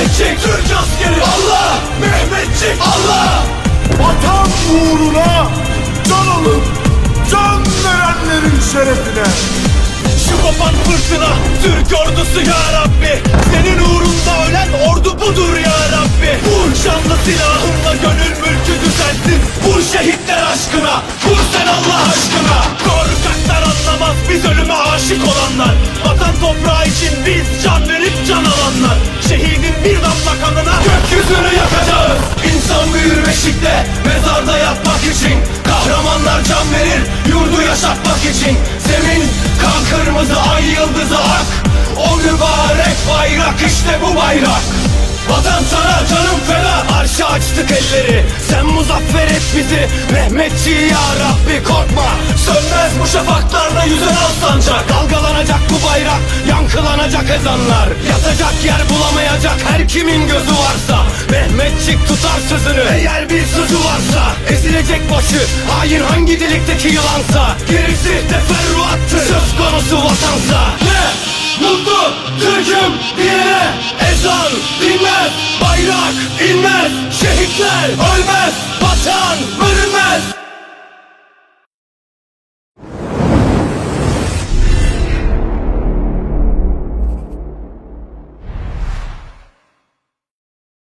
Mehmetçik Türk askeri. Allah! Mehmetçik! Allah! Vatan uğruna can alıp can verenlerin şerefine. Şu kopan fırtına Türk ordusu ya Rabbi. Senin uğrunda ölen ordu budur ya Rabbi. Vur şanlı silahınla gönül mülkü düzelsin Vur şehitler aşkına Vur sen Allah aşkına. Korkaklar anlamaz biz ölüme aşık olanlar. Vatan toprağı için biz can verip can alanlar Gökyüzünü yakacağız. İnsan büyür beşikte Mezarda yatmak için. Kahramanlar can verir Yurdu yaşatmak için. Zemin kan kırmızı ay yıldızı ak. O mübarek bayrak işte bu bayrak. Vatan sana canım feda. Arşa açtık elleri. Sen muzaffer et bizi. Mehmetçi ya Rabbi korkma. Sönmez bu şafaklarda yüzen al sancak. Dalgalanacak bu bayrak Yankılanacak ezanlar. Yatacak yer bulamayacak her kimin gözü varsa Mehmetçik tutar sözünü. Eğer bir sözü varsa Ezilecek başı. Hain hangi delikteki yılansa. Gerisi teferruattır. Söz konusu vatansa. Ne? Mutlu Türk'üm diyene. Ezan dinmez Bayrak inmez. Şehitler ölmez Vatan bölünmez